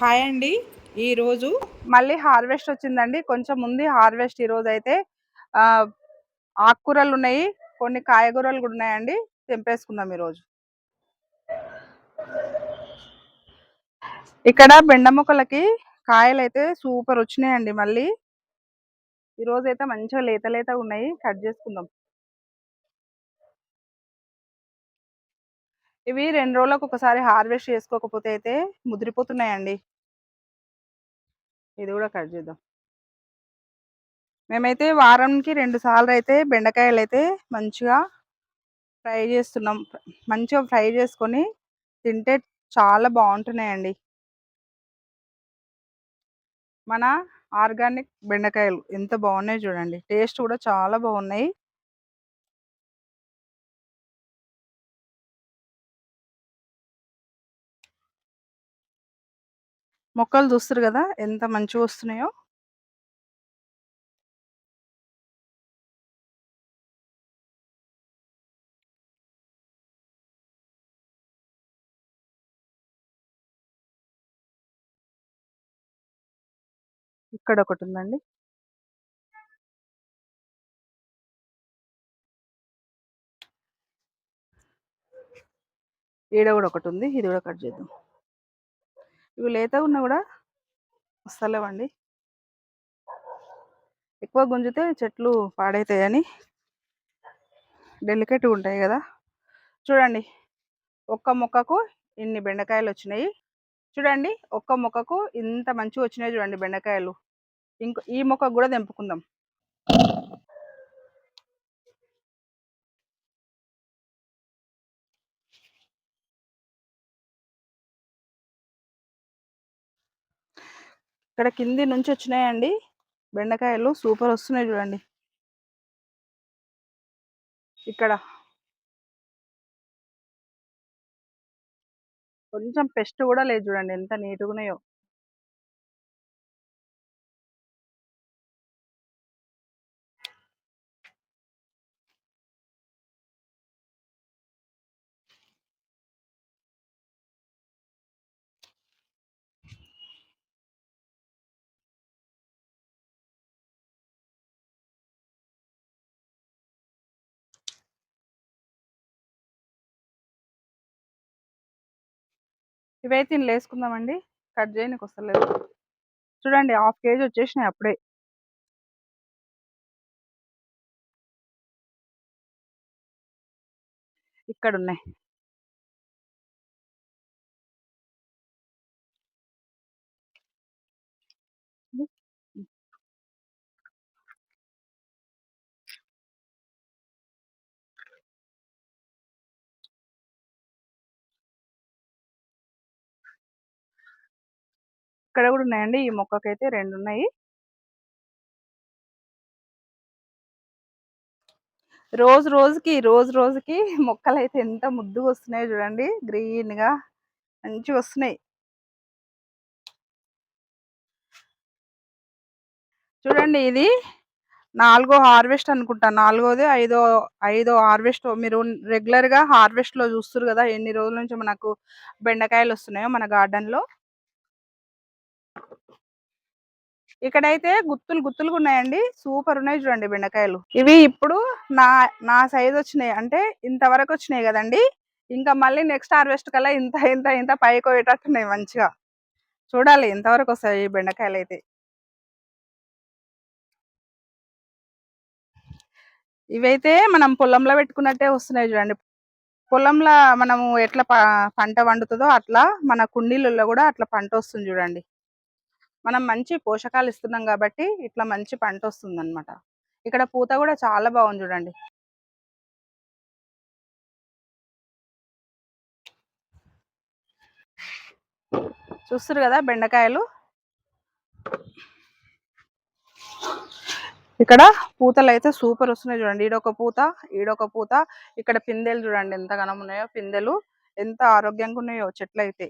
Hi అండి. ఈరోజు మళ్ళీ హార్వెస్ట్ వచ్చిందండి. కొంచెం ఉంది హార్వెస్ట్ ఈరోజు అయితే ఆకుకూరలు ఉన్నాయి. కొన్ని కాయగూరలు కూడా ఉన్నాయండి. తెంపేసుకుందాం ఈరోజు ఇక్కడ బెండ మొక్కలకి కాయలు అయితే సూపర్ వచ్చినాయండి మళ్ళీ. ఈరోజు అయితే మంచిగా లేత లేత ఉన్నాయి. కట్ చేసుకుందాం. ఇవి రెండు రోజులకు ఒకసారి హార్వెస్ట్ చేసుకోకపోతే అయితే ముదిరిపోతున్నాయండి. ఇది కూడా కట్ చేద్దాం. మేమైతే వారానికి రెండు సార్లు అయితే బెండకాయలు అయితే మంచిగా ఫ్రై చేస్తున్నాం. మంచిగా ఫ్రై చేసుకొని తింటే చాలా బాగుంటున్నాయండి. మన ఆర్గానిక్ బెండకాయలు ఎంత బాగున్నాయి చూడండి. టేస్ట్ కూడా చాలా బాగున్నాయి. మొక్కలు చూస్తారు కదా! ఎంత మంచిగా వస్తున్నాయో. ఇక్కడ ఒకటి ఉందండి. ఈడ కూడా ఒకటి ఉంది. ఇది కూడా కట్ చేద్దాం. ఇవి లేత ఉన్నా కూడా వస్తలేవండి. ఎక్కువ గుంజితే చెట్లు పాడైతాయని డెలికేట్గా ఉంటాయి కదా. చూడండి ఒక్క మొక్కకు ఇన్ని బెండకాయలు వచ్చినాయి. చూడండి ఒక్క మొక్కకు ఇంత మంచిగా వచ్చినాయి చూడండి బెండకాయలు. ఇంకో ఈ మొక్కకు కూడా తెంపుకుందాం. ఇక్కడ కింది నుంచి వచ్చినాయండి. బెండకాయలు సూపర్ వస్తున్నాయి చూడండి. ఇక్కడ కొంచెం పెస్ట్ కూడా లేదు చూడండి. ఎంత నీట్గా ఉన్నాయో ఇవైతే ఇందులో వేసుకుందామండి కట్ చేయడానికి వస్తలేదు చూడండి హాఫ్ కేజీ వచ్చేసినాయి అప్పుడే. ఇక్కడ ఉన్నాయి ఇక్కడ కూడా ఉన్నాయండి. ఈ మొక్కకైతే రెండు ఉన్నాయి. రోజు రోజుకి రోజు రోజుకి మొక్కలు అయితే ఎంత ముద్దుగా వస్తున్నాయో చూడండి. గ్రీన్గా మంచిగా వస్తున్నాయి. చూడండి ఇది నాలుగో హార్వెస్ట్ అనుకుంటా. నాలుగోది ఐదో ఐదో హార్వెస్ట్. మీరు రెగ్యులర్గా హార్వెస్ట్లో చూస్తారు కదా ఎన్ని రోజుల నుంచి మనకు బెండకాయలు వస్తున్నాయో మన గార్డెన్ ఇక్కడైతే గుత్తులు గుత్తులుగా ఉన్నాయండి. సూపర్ ఉన్నాయి చూడండి బెండకాయలు. ఇవి ఇప్పుడు నా నా సైజ్ వచ్చినాయి. అంటే ఇంతవరకు వచ్చినాయి కదండి. ఇంకా మళ్ళీ నెక్స్ట్ హార్వెస్ట్ కల్లా ఇంత ఇంత ఇంత పైకి పోయేటట్టున్నాయి మంచిగా. చూడాలి ఇంతవరకు వస్తాయి ఈ బెండకాయలు అయితే. ఇవైతే మనం పొలంలో పెట్టుకున్నట్టే వస్తున్నాయి చూడండి. పొలంలో మనము ఎట్లా పంట వండుతుందో అట్లా మన కుండీలలో కూడా అట్లా పంట వస్తుంది చూడండి. మనం మంచి పోషకాలు ఇస్తున్నాం కాబట్టి ఇట్లా మంచి పంట వస్తుంది అనమాట ఇక్కడ పూత కూడా చాలా బాగుంది చూడండి. చూస్తారు కదా బెండకాయలు? ఇక్కడ పూతలు అయితే సూపర్ వస్తున్నాయి చూడండి. ఈడొక పూత ఈడొక పూత. ఇక్కడ పిందెలు చూడండి ఎంత ఘనం ఉన్నాయో పిందెలు ఎంత ఆరోగ్యంగా ఉన్నాయో చెట్లు అయితే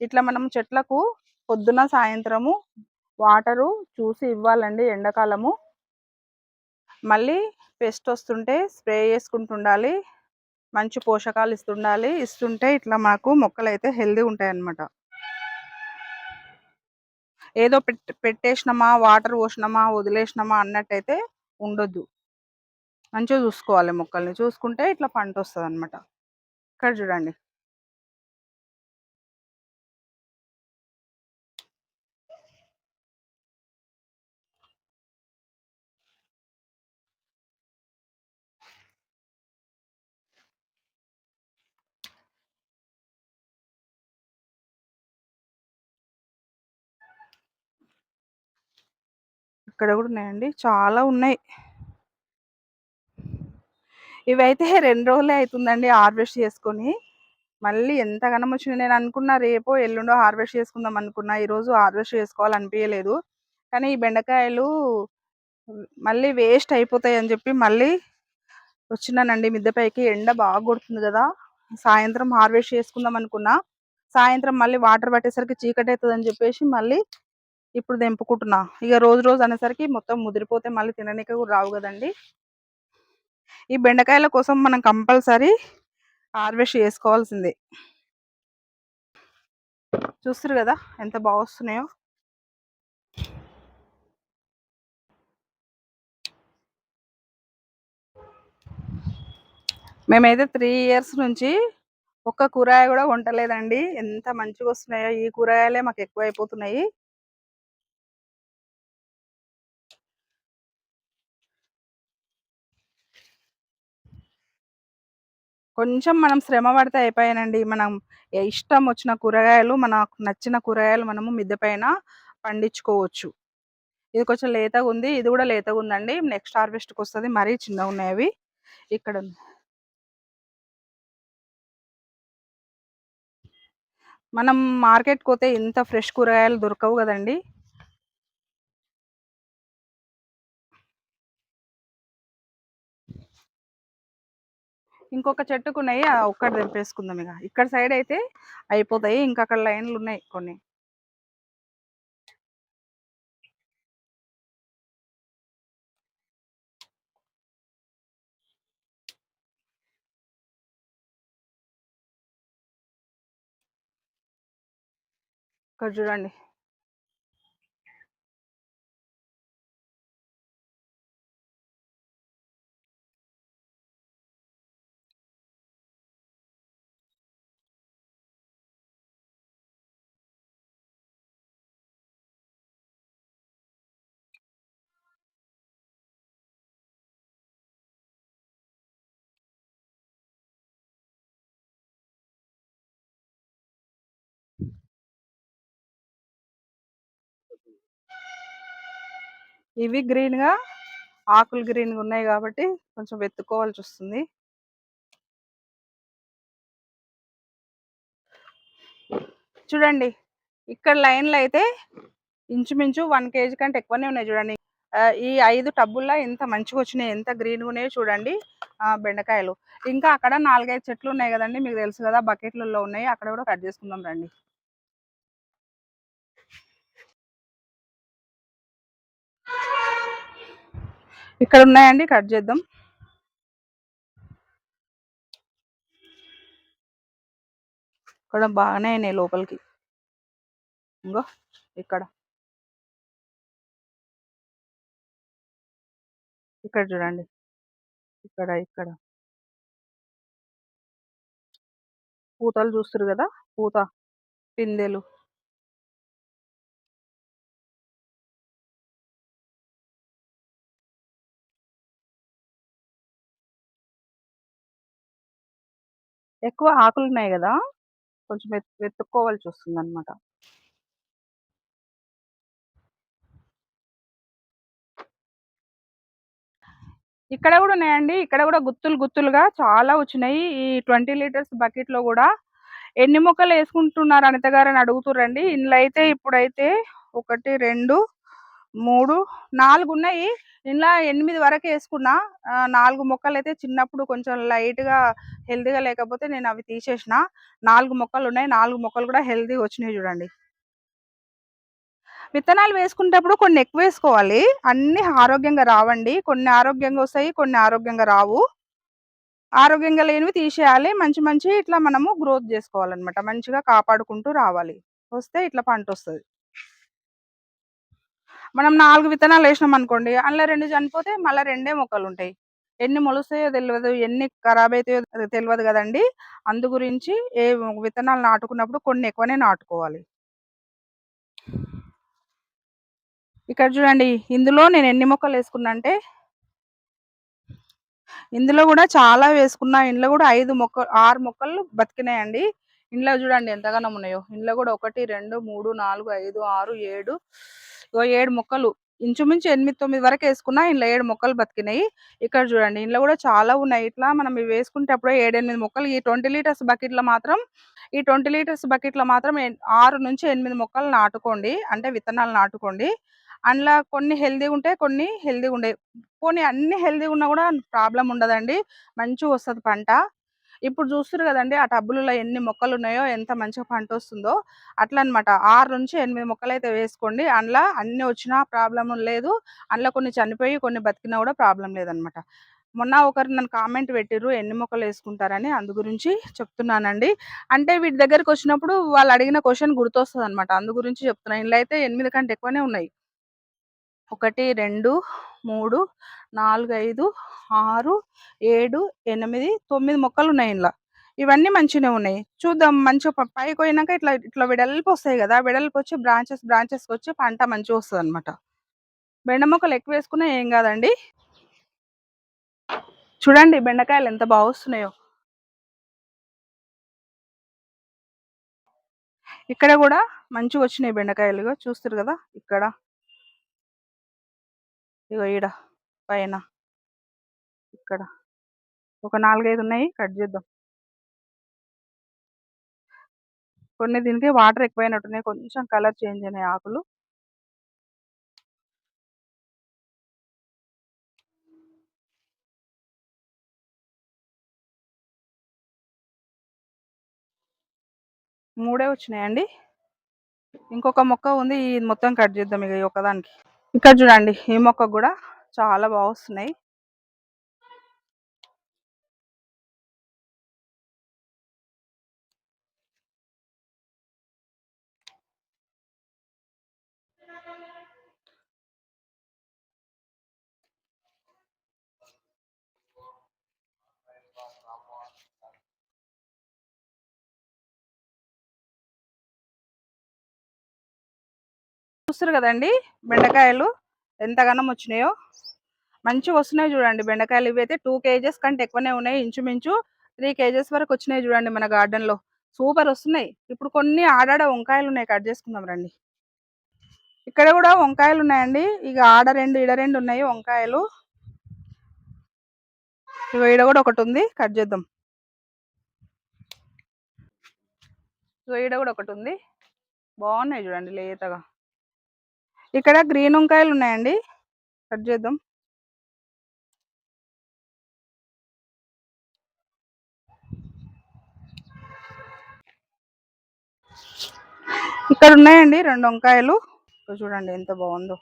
ఇట్లా మనం చెట్లకు పొద్దున సాయంత్రము వాటరు చూసి ఇవ్వాలండి ఎండాకాలము. మళ్ళీ పెస్ట్ వస్తుంటే స్ప్రే చేసుకుంటుండాలి. మంచి పోషకాలు ఇస్తుండాలి. ఇస్తుంటే ఇట్లా మాకు మొక్కలు అయితే హెల్దీ ఉంటాయి అన్నమాట ఏదో పెట్ పెట్టేసినామా వాటర్ పోసినామా వదిలేసినామా అన్నట్టయితే ఉండొద్దు. మంచిగా చూసుకోవాలి మొక్కల్ని. చూసుకుంటే ఇట్లా పంట వస్తుంది అనమాట ఇక్కడ చూడండి. ఇక్కడ కూడా ఉన్నాయండి. చాలా ఉన్నాయి. ఇవైతే రెండు రోజులే అవుతుందండి హార్వెస్ట్ చేసుకొని. మళ్ళీ ఎంత వచ్చింది నేను అనుకున్నా రేపో ఎల్లుండో హార్వెస్ట్ చేసుకుందాం అనుకున్నా. ఈరోజు హార్వెస్ట్ చేసుకోవాలనిపించలేదు కానీ ఈ బెండకాయలు మళ్ళీ వేస్ట్ అయిపోతాయి అని చెప్పి మళ్ళీ వచ్చినానండి మిద్దెపైకి ఎండ బాగా కొడుతుంది కదా. సాయంత్రం హార్వెస్ట్ చేసుకుందాం అనుకున్నా. సాయంత్రం మళ్ళీ వాటర్ పట్టేసరికి చీకటి అవుతుంది అని చెప్పేసి మళ్ళీ ఇప్పుడు తెంపుకుంటున్నా. ఇక రోజు రోజు అనేసరికి మొత్తం ముదిరిపోతే మళ్ళీ తినడానికి కూడా రావు కదండి. ఈ బెండకాయల కోసం మనం కంపల్సరీ హార్వెస్ట్ చేసుకోవాల్సిందే. చూస్తారు కదా ఎంత బాగా వస్తున్నాయో. మేమైతే త్రీ ఇయర్స్ నుంచి ఒక్క కూరగాయ కూడా వంటలేదండి. ఎంత మంచిగా వస్తున్నాయో ఈ కూరగాయలే మాకు ఎక్కువ అయిపోతున్నాయి కొంచెం మనం శ్రమ పడితే అయిపోయానండి. మనం ఇష్టం వచ్చిన కూరగాయలు మనకు నచ్చిన కూరగాయలు మనము మిద్దె పైన పండించుకోవచ్చు. ఇది కొంచెం లేతగా ఉంది. ఇది కూడా లేతగా ఉందండి. నెక్స్ట్ హార్వెస్ట్కి వస్తుంది. మరీ చిన్నగా ఉన్నాయి అవి. ఇక్కడ మనం మార్కెట్కి పోతే ఇంత ఫ్రెష్ కూరగాయలు దొరకవు కదండి. ఇంకొక చెట్టుకు ఉన్నాయి ఒక్కటి తెంపేసుకుందాం ఇక ఇక్కడ సైడ్ అయితే అయిపోతాయి ఇంకా అక్కడ లైన్లు ఉన్నాయి కొన్ని. ఇక్కడ చూడండి. ఇవి గ్రీన్గా ఆకులు గ్రీన్గా ఉన్నాయి కాబట్టి కొంచెం వెతుక్కోవాల్సి వస్తుంది. చూడండి ఇక్కడ లైన్లు అయితే ఇంచుమించు వన్ కేజీ కంటే ఎక్కువనే ఉన్నాయి చూడండి. ఈ ఐదు టబ్బుల్లో ఎంత మంచిగా వచ్చినాయి ఎంత గ్రీన్గా ఉన్నాయో చూడండి. బెండకాయలు. ఇంకా అక్కడ నాలుగైదు చెట్లు ఉన్నాయి కదండి మీకు తెలుసు కదా బకెట్లలో ఉన్నాయి. అక్కడ కూడా కట్ చేసుకుందాం రండి. ఇక్కడ ఉన్నాయండి కట్ చేద్దాం. ఇక్కడ బాగానే అయినాయి లోపలికి. ఇంకో ఇక్కడ. ఇక్కడ చూడండి. ఇక్కడ ఇక్కడ. పూతలు చూస్తారు కదా? పూత పిందెలు. ఎక్కువ ఆకులు ఉన్నాయి కదా! కొంచెం వెతుక్కోవాల్సి వస్తుంది అనమాట ఇక్కడ కూడా ఉన్నాయండి. ఇక్కడ కూడా గుత్తులు గుత్తులుగా చాలా వచ్చినాయి. ఈ ట్వంటీ లీటర్స్ బకెట్లో కూడా ఎన్ని మొక్కలు వేసుకుంటున్నారు అనిత గారు అని అడుగుతురండి ఇందులో అయితే ఇప్పుడైతే ఒకటి రెండు మూడు నాలుగు ఉన్నాయి ఇలా ఎనిమిది వరకు వేసుకున్నా నాలుగు మొక్కలు అయితే చిన్నప్పుడు కొంచెం లైట్గా హెల్తీగా లేకపోతే నేను అవి తీసేసిన. నాలుగు మొక్కలు ఉన్నాయి నాలుగు మొక్కలు కూడా హెల్తీ వచ్చినాయి చూడండి. విత్తనాలు వేసుకునేటప్పుడు కొన్ని ఎక్కువ వేసుకోవాలి. అన్ని ఆరోగ్యంగా రావండి. కొన్ని ఆరోగ్యంగా వస్తాయి కొన్ని ఆరోగ్యంగా రావు. ఆరోగ్యంగా లేనివి తీసేయాలి. మంచి మంచి ఇట్లా మనము గ్రోత్ చేసుకోవాలన్నమాట. మంచిగా కాపాడుకుంటూ రావాలి. వస్తే ఇట్లా పంట వస్తుంది. మనం నాలుగు విత్తనాలు వేసినాం అనుకోండి అందులో రెండు చనిపోతే మళ్ళీ రెండే మొక్కలు ఉంటాయి. ఎన్ని మొలుస్తాయో తెలియదు ఎన్ని ఖరాబ్ అవుతాయో తెలియదు కదండి. అందు గురించి ఏ విత్తనాలు నాటుకున్నప్పుడు కొన్ని ఎక్కువనే నాటుకోవాలి. ఇక్కడ చూడండి ఇందులో నేను ఎన్ని మొక్కలు వేసుకున్నా అంటే ఇందులో కూడా చాలా వేసుకున్నా ఇందులో కూడా ఐదు మొక్క ఆరు మొక్కలు బతికినాయండి. ఇంట్లో చూడండి ఎంతగానో ఉన్నాయో. ఇందులో కూడా ఒకటి రెండు మూడు నాలుగు ఐదు ఆరు ఏడు ఇగో ఏడు మొక్కలు. ఇంచుమించు ఎనిమిది తొమ్మిది వరకు వేసుకున్నా ఇంట్లో ఏడు మొక్కలు బతికినాయి. ఇక్కడ చూడండి ఇంట్లో కూడా చాలా ఉన్నాయి. ఇట్లా మనం ఇవి వేసుకుంటేప్పుడు ఏడెనిమిది మొక్కలు. ఈ ట్వంటీ లీటర్స్ బకెట్లో మాత్రం ఈ ట్వంటీ లీటర్స్ బకెట్లో మాత్రం ఆరు నుంచి ఎనిమిది మొక్కలు నాటుకోండి. అంటే విత్తనాలు నాటుకోండి. అందులో కొన్ని హెల్దీ ఉంటాయి కొన్ని హెల్దీ ఉండే కొన్ని అన్ని హెల్దీ ఉన్నా కూడా ప్రాబ్లం ఉండదండి. మంచిగా వస్తుంది పంట. ఇప్పుడు చూస్తారు కదండి ఆ టబ్బులలో ఎన్ని మొక్కలు ఉన్నాయో ఎంత మంచిగా పంట వస్తుందో అట్లా అనమాట ఆరు నుంచి ఎనిమిది మొక్కలు అయితే వేసుకోండి. అందులో అన్ని వచ్చినా ప్రాబ్లం లేదు. అందులో కొన్ని చనిపోయి కొన్ని బతికినా కూడా ప్రాబ్లం లేదనమాట. మొన్న ఒకరు నన్ను కామెంట్ పెట్టిర్రు ఎన్ని మొక్కలు వేసుకుంటారని. అందు గురించి చెప్తున్నానండి. అంటే వీటి దగ్గరికి వచ్చినప్పుడు వాళ్ళు అడిగిన క్వశ్చన్ గుర్తొస్తుంది అనమాట అందు గురించి చెప్తున్నాను ఇందులో అయితే ఎనిమిది కంటే ఎక్కువనే ఉన్నాయి. ఒకటి రెండు మూడు నాలుగు ఐదు ఆరు ఏడు ఎనిమిది తొమ్మిది మొక్కలు ఉన్నాయి ఇందులో. ఇవన్నీ మంచిగానే ఉన్నాయి. చూద్దాం మంచిగా పైకి పోయినాక ఇట్లా ఇట్లా వెడల్పు వస్తాయి కదా వెడల్పు వచ్చి బ్రాంచెస్ బ్రాంచెస్కి వచ్చి పంట మంచిగా వస్తుంది అనమాట బెండ మొక్కలు ఎక్కువ వేసుకున్నా ఏం కాదండి. చూడండి బెండకాయలు ఎంత బాగా వస్తున్నాయో. ఇక్కడ కూడా మంచిగా వచ్చినాయి బెండకాయలు. చూస్తారు కదా ఇక్కడ. ఇగో ఈడ. పైన. ఇక్కడ. ఒక నాలుగైదు ఉన్నాయి కట్ చేద్దాం. కొన్ని దీనికి వాటర్ ఎక్కువైనట్టున్నాయి కొంచెం కలర్ చేంజ్ అయినాయి ఆకులు. మూడే వచ్చినాయండి. ఇంకొక మొక్క ఉంది ఇది మొత్తం కట్ చేద్దాం ఇక ఒకదానికి ఇక్కడ చూడండి ఈ మొక్క కూడా చాలా బాగా వస్తున్నాయి. చూస్తారు కదండి బెండకాయలు? ఎంతగానం వచ్చినాయో మంచిగా వస్తున్నాయి చూడండి. బెండకాయలు ఇవి అయితే టూ కేజెస్ కంటే ఎక్కువనే ఉన్నాయి. ఇంచుమించు త్రీ కేజెస్ వరకు వచ్చినాయి చూడండి మన గార్డెన్లో సూపర్ వస్తున్నాయి. ఇప్పుడు కొన్ని ఆడాడ వంకాయలు ఉన్నాయి. కట్ చేసుకుందాం రండి. ఇక్కడ కూడా వంకాయలు ఉన్నాయండి. ఇక ఆడ రెండు ఇడ రెండు ఉన్నాయి వంకాయలు. ఇక ఈడ కూడా ఒకటి ఉంది. కట్ చేద్దాం. ఇక ఈడ కూడా ఒకటి ఉంది. బాగున్నాయి చూడండి లేతగా. ఇక్కడ గ్రీన్ వంకాయలు ఉన్నాయండి. కట్ చేద్దాం. ఇక్కడ ఉన్నాయండి రెండు వంకాయలు. చూడండి ఎంత బాగుందో.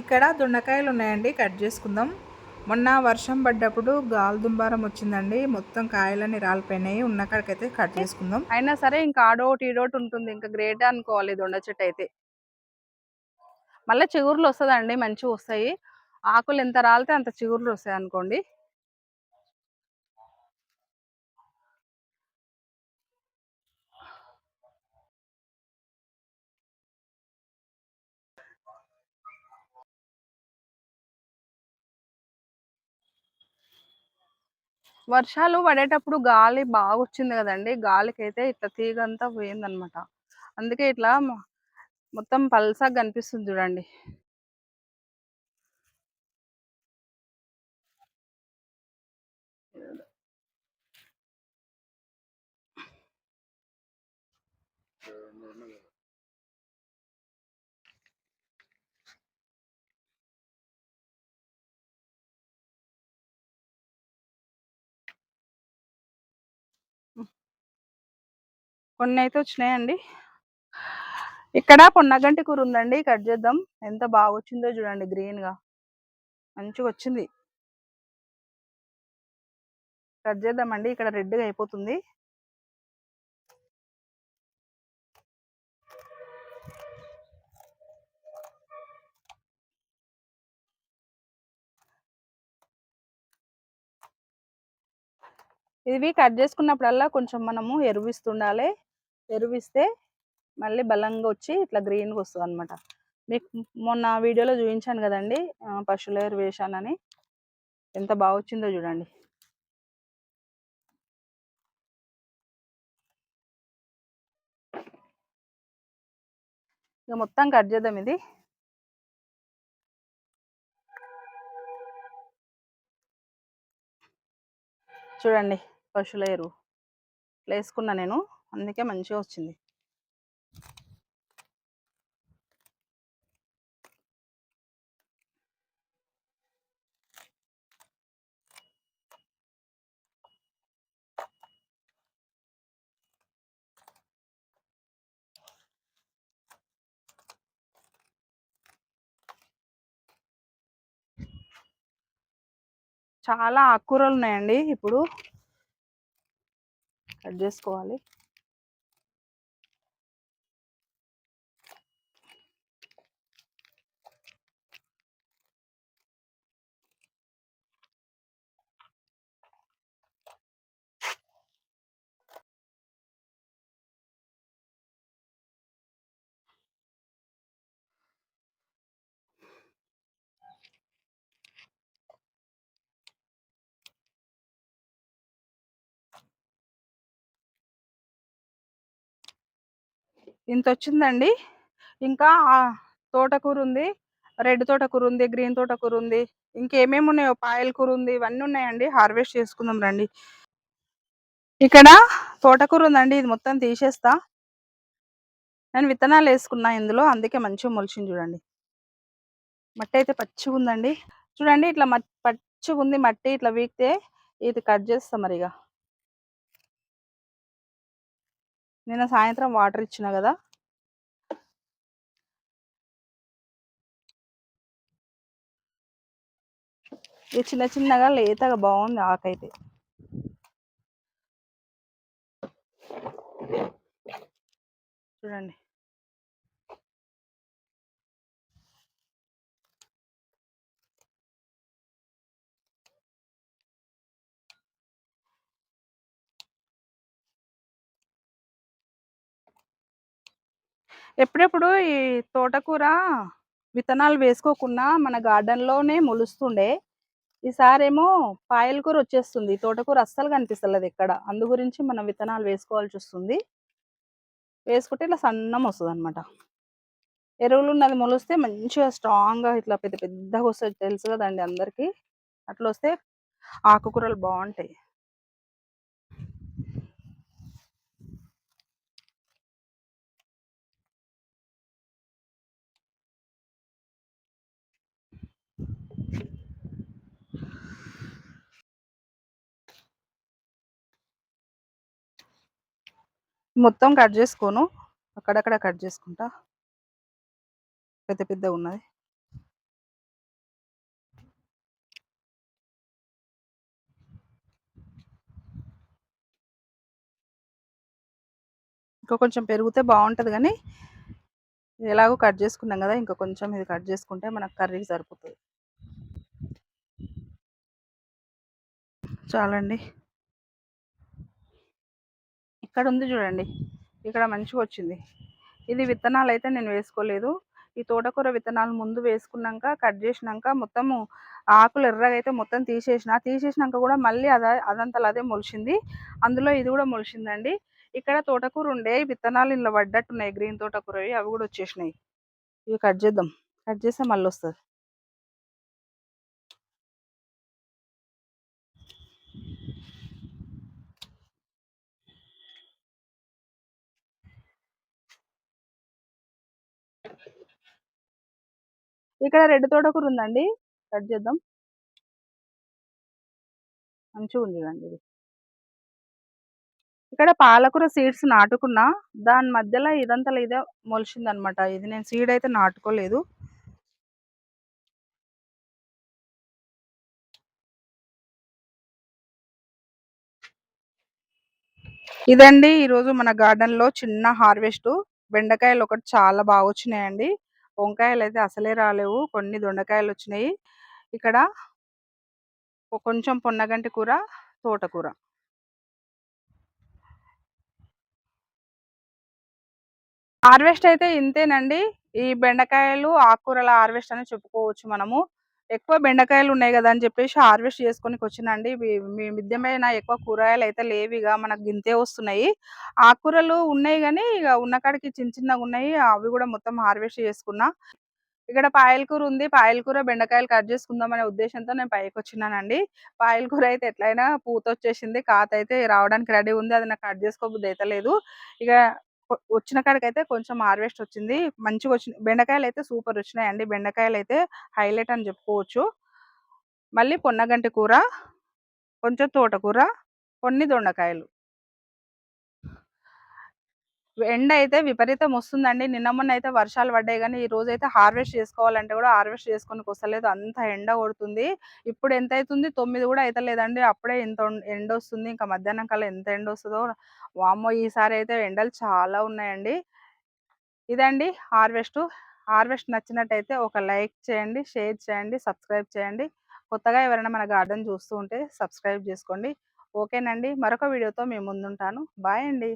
ఇక్కడ దొండకాయలు ఉన్నాయండి. కట్ చేసుకుందాం. మొన్న వర్షం పడ్డప్పుడు గాలి దుంబారం వచ్చిందండి. మొత్తం కాయలన్నీ రాలిపోయినాయి. ఉన్న కాడికైతే కట్ చేసుకుందాం. అయినా సరే ఇంకా ఆడోటి ఈడోటి ఉంటుంది. ఇంకా గ్రేట్ అనుకోవాలి దొండ చెట్టు అయితే. మళ్ళీ చిగురులు వస్తుందండి. మంచిగా వస్తాయి. ఆకులు ఎంత రాలితే అంత చిగురులు వస్తాయి అనుకోండి. వర్షాలు పడేటప్పుడు గాలి బాగా వచ్చింది కదండి. గాలికి అయితే ఇట్లా తీగ అంతా పోయిందనమాట. అందుకే ఇట్లా మొత్తం పల్సగా కనిపిస్తుంది చూడండి. కొన్ని అయితే వచ్చినాయండి. ఇక్కడ పొన్నగంటి కూర ఉందండి కట్ చేద్దాం. ఎంత బాగా వచ్చిందో చూడండి గ్రీన్గా. మంచిగా వచ్చింది. కట్ చేద్దామండి ఇక్కడ రెడ్గా అయిపోతుంది. ఇవి కట్ చేసుకున్నప్పుడల్లా కొంచెం మనము ఎరువిస్తుండాలి. ఎరువిస్తే మళ్ళీ బలంగా వచ్చి ఇట్లా గ్రీన్గా వస్తుంది అనమాట మీకు మొన్న వీడియోలో చూపించాను కదండి పశువుల ఎరువు వేసానని ఎంత బాగా వచ్చిందో చూడండి. ఇక మొత్తం కట్ చేద్దాం ఇది. చూడండి పశువుల ఎరువు. వేసుకున్నా నేను. అందుకే మంచిగా వచ్చింది. చాలా ఆకుకూరలు ఉన్నాయండి. ఇప్పుడు కట్ చేసుకోవాలి. ఇంత వచ్చిందండి ఇంకా తోటకూర ఉంది రెడ్ తోటకూర ఉంది గ్రీన్ తోటకూర ఉంది ఇంకేమేమి ఉన్నాయో పాయల కూర ఉంది ఇవన్నీ ఉన్నాయండి. హార్వెస్ట్ చేసుకుందాం రండి. ఇక్కడ తోటకూర ఉందండి ఇది మొత్తం తీసేస్తా. నేను విత్తనాలు వేసుకున్నా ఇందులో అందుకే మంచిగా మొలిచింది చూడండి. మట్టి అయితే పచ్చిగా ఉందండి చూడండి ఇట్లా పచ్చిగా ఉంది మట్టి ఇట్లా వీక్తే ఇది కట్ చేస్తాం మరిగా. నిన్న సాయంత్రం వాటర్ ఇచ్చిన కదా? ఇది చిన్న చిన్నగా లేతగా బాగుంది ఆకైతే. చూడండి. ఎప్పుడెప్పుడు ఈ తోటకూర విత్తనాలు వేసుకోకుండా మన గార్డెన్లోనే మొలుస్తుండే. ఈసారేమో పాయలకూర వచ్చేస్తుంది. తోటకూర అస్సలు కనిపిస్తలేదు ఎక్కడ. అందు గురించి మనం విత్తనాలు వేసుకోవాల్సి వస్తుంది. వేసుకుంటే ఇట్లా సన్నం వస్తుంది అనమాట ఎరువులు ఉన్నది మొలిస్తే మంచిగా స్ట్రాంగ్గా ఇట్లా పెద్ద పెద్దగా వస్తుంది తెలుసు కదండి అందరికీ. అట్లా వస్తే ఆకుకూరలు బాగుంటాయి. మొత్తం కట్ చేసుకోను. అక్కడక్కడ కట్ చేసుకుంటా. పెద్ద పెద్ద ఉన్నది. ఇంకా కొంచెం పెరిగితే బాగుంటుంది కానీ ఎలాగో కట్ చేసుకున్నాం కదా ఇంకా కొంచెం ఇది కట్ చేసుకుంటే మనకు కర్రీకి సరిపోతుంది. చాలండి. ఇక్కడ ఉంది చూడండి. ఇక్కడ మంచిగా వచ్చింది ఇది విత్తనాలు అయితే నేను వేసుకోలేదు. ఈ తోటకూర విత్తనాలు ముందు వేసుకున్నాక కట్ చేసినాక మొత్తము ఆకులు ఎర్రగా అయితే మొత్తం తీసేసిన తీసేసినాక కూడా మళ్ళీ అదే అదంతా అదే మొలిచింది. అందులో ఇది కూడా మొలిచిందండి. ఇక్కడ తోటకూర ఉండే విత్తనాలు ఇంట్లో పడ్డట్టున్నాయి గ్రీన్ తోటకూర అవి కూడా వచ్చేసినాయి. ఇవి కట్ చేద్దాం. కట్ చేస్తే మళ్ళీ వస్తుంది ఇక్కడ రెడ్ తోటకూర ఉందండి కట్ చేద్దాం. మంచిగా ఉంది అండి ఇది. ఇక్కడ పాలకూర సీడ్స్ నాటుకున్నా దాని మధ్యలో ఇదంతా ఇదే మొలిచిందనమాట. ఇది నేను సీడ్ అయితే నాటుకోలేదు. ఇదండి ఈరోజు మన గార్డెన్‌లో చిన్న హార్వెస్టు. బెండకాయలు ఒకటి చాలా బాగా వచ్చినాయండి. వంకాయలు అయితే అసలే రాలేవు. కొన్ని దొండకాయలు వచ్చినాయి ఇక్కడ కొంచెం పొన్నగంటి కూర, తోటకూర. హార్వెస్ట్ అయితే ఇంతేనండి. ఈ బెండకాయలు, ఆకుకూరల హార్వెస్ట్ అని చెప్పుకోవచ్చు మనము. ఎక్కువ బెండకాయలు ఉన్నాయి కదా అని చెప్పేసి హార్వెస్ట్ చేసుకొని వచ్చినండి మీ మిద్దె ఎక్కువ కూరగాయలు అయితే లేవిగా మనకు గింతే వస్తున్నాయి. ఆకుకూరలు ఉన్నాయి కానీ ఇక ఉన్న కాడికి చిన్న ఉన్నాయి అవి కూడా మొత్తం హార్వెస్ట్ చేసుకున్నా. ఇక్కడ పాయలకూర ఉంది. పాయలకూర, బెండకాయలు కట్ చేసుకుందాం అనే ఉద్దేశంతో నేను పైకి వచ్చినానండి పాయలకూర అయితే ఎట్లైనా కాత అయితే రావడానికి రెడీ ఉంది. అది నాకు కట్ చేసుకోబుద్ధి అయితే లేదు ఇక వచ్చిన కాడికైతే కొంచెం హార్వెస్ట్ వచ్చింది. మంచిగా వచ్చింది బెండకాయలు అయితే సూపర్ వచ్చినాయండి. అయితే హైలైట్ అని చెప్పుకోవచ్చు. మళ్ళీ పొన్నగంటి కూర, కొంచెం తోటకూర, కొన్ని దొండకాయలు. ఎండ అయితే విపరీతం వస్తుందండి. నిన్న మొన్న అయితే వర్షాలు పడ్డాయి కానీ ఈ రోజు అయితే హార్వెస్ట్ చేసుకోవాలంటే కూడా హార్వెస్ట్ చేసుకోనికొస్తలేదు. అంత ఎండ కొడుతుంది. ఇప్పుడు ఎంతైతుంది? 9 గూడా అయితలేదండి. అప్పుడే ఇంత ఎండ వస్తుంది ఇంకా మధ్యాహ్నం కల్లా ఎంత ఎండ వస్తుందో వామ్మో! ఈసారి అయితే ఎండలు చాలా ఉన్నాయండి. ఇదండి హార్వెస్ట్ హార్వెస్ట్ నచ్చినట్టయితే ఒక లైక్ చేయండి, షేర్ చేయండి, సబ్స్క్రైబ్ చేయండి. కొత్తగా ఎవరైనా మన గార్డెన్ చూస్తూ ఉంటే సబ్స్క్రైబ్ చేసుకోండి. ఓకేనండి. మరొక వీడియోతో మేము ముందుంటాను. బాయ్ అండి.